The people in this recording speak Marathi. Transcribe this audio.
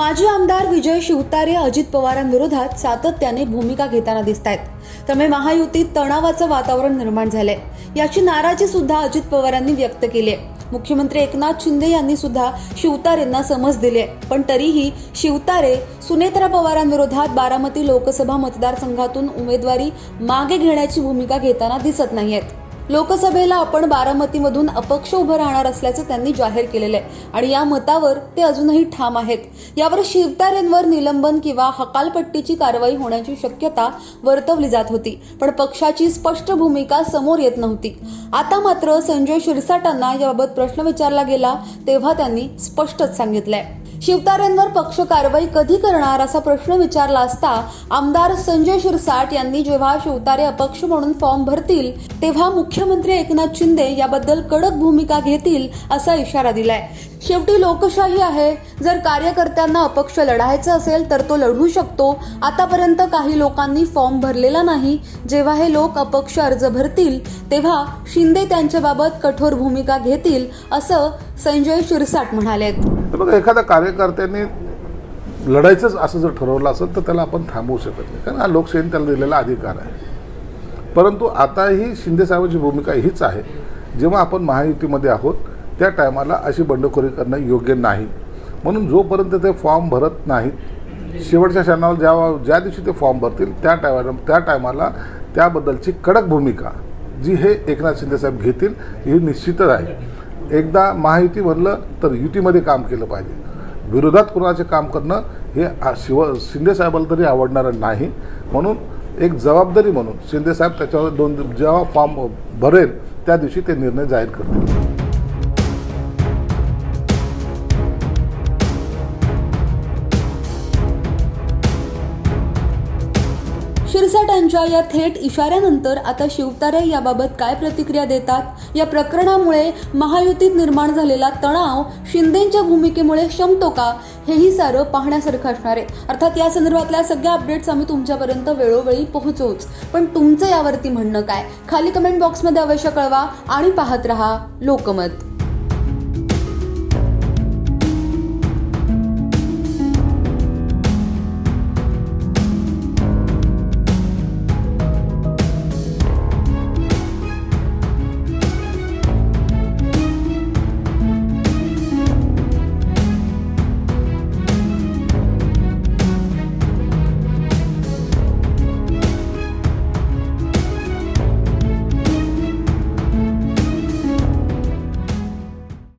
माजी आमदार विजय शिवतारे अजित पवारांविरोधात सातत्याने भूमिका घेताना दिसत आहेत त्यामुळे महायुतीत तणावाचं वातावरण निर्माण झालंय. याची नाराजी सुद्धा अजित पवारांनी व्यक्त केली आहे मुख्यमंत्री एकनाथ शिंदे यांनी सुद्धा शिवतारेंना समज दिली आहे पण तरीही शिवतारे सुनेत्रा पवारांविरोधात बारामती लोकसभा मतदारसंघातून उमेदवारी मागे घेण्याची भूमिका घेताना दिसत नाहीयेत. लोकसभेला आपण बारामतीमधून अपक्ष उभं राहणार असल्याचं त्यांनी जाहीर केलेलं आहे. आणि या मतावर ते अजूनही ठाम आहेत. यावर शिवतारेंवर निलंबन किंवा हकालपट्टीची कारवाई होण्याची शक्यता वर्तवली जात होती. पण पक्षाची स्पष्ट भूमिका समोर येत नव्हती. आता मात्र संजय शिरसाटांना याबाबत प्रश्न विचारला गेला तेव्हा त्यांनी स्पष्टच सांगितलंय. शिवतारेंवर पक्ष कारवाई कधी करणार असा प्रश्न विचारला असता आमदार संजय शिरसाट यांनी जेव्हा शिवतारे अपक्ष म्हणून फॉर्म भरतील तेव्हा मुख्यमंत्री एकनाथ शिंदे याबद्दल कडक भूमिका घेतील असा इशारा दिलाय. शेवटी लोकशाही आहे. जर कार्यकर्त्यांना अपक्ष लढायचं असेल तर तो लढू शकतो. आतापर्यंत काही लोकांनी फॉर्म भरलेला नाही. जेव्हा हे लोक अपक्ष अर्ज भरतील तेव्हा शिंदे त्यांच्याबाबत कठोर भूमिका घेतील असं संजय शिरसाट म्हणालेत. बघा एखाद्या कार्यकर्त्याने लढायचंच असं जर ठरवलं असेल तर त्याला आपण थांबवू शकत नाही. कारण हा लोकशाहीने त्याला दिलेला अधिकार आहे. परंतु आताही शिंदेसाहेबांची भूमिका हीच आहे. जेव्हा आपण महायुतीमध्ये आहोत त्या टायमाला अशी बंडखोरी करणं योग्य नाही. म्हणून जोपर्यंत ते फॉर्म भरत नाहीत शेवटच्या क्षणाला ज्या ज्या दिवशी ते फॉर्म भरतील त्या टायमाला त्या टायमाला त्याबद्दलची कडक भूमिका जी हे एकनाथ शिंदेसाहेब घेतील ही निश्चितच आहे. एकदा महायुती म्हणलं तर युतीमध्ये काम केलं पाहिजे. विरोधात कुणाचे काम करणं हे शिव शिंदेसाहेबाला तरी आवडणारं नाही. म्हणून एक जबाबदारी म्हणून शिंदेसाहेब त्याच्यावर दोन जेव्हा फॉर्म भरेल त्या दिवशी ते निर्णय जाहीर करतील. यांच्या या थेट इशाऱ्यानंतर आता शिवतारे याबाबत काय प्रतिक्रिया देतात? या प्रकरणामुळे महायुतीत निर्माण झालेला तणाव शिंदेच्या भूमिकेमुळे शमतो का? हेही सारं पाहण्यासारखं असणार आहे. अर्थात या संदर्भातल्या सगळ्या अपडेट्स आम्ही तुमच्यापर्यंत वेळोवेळी पोहोचवूच. पण तुमचं यावरती म्हणणं काय? खाली कमेंट बॉक्समध्ये अवश्य कळवा आणि पाहत रहा लोकमत.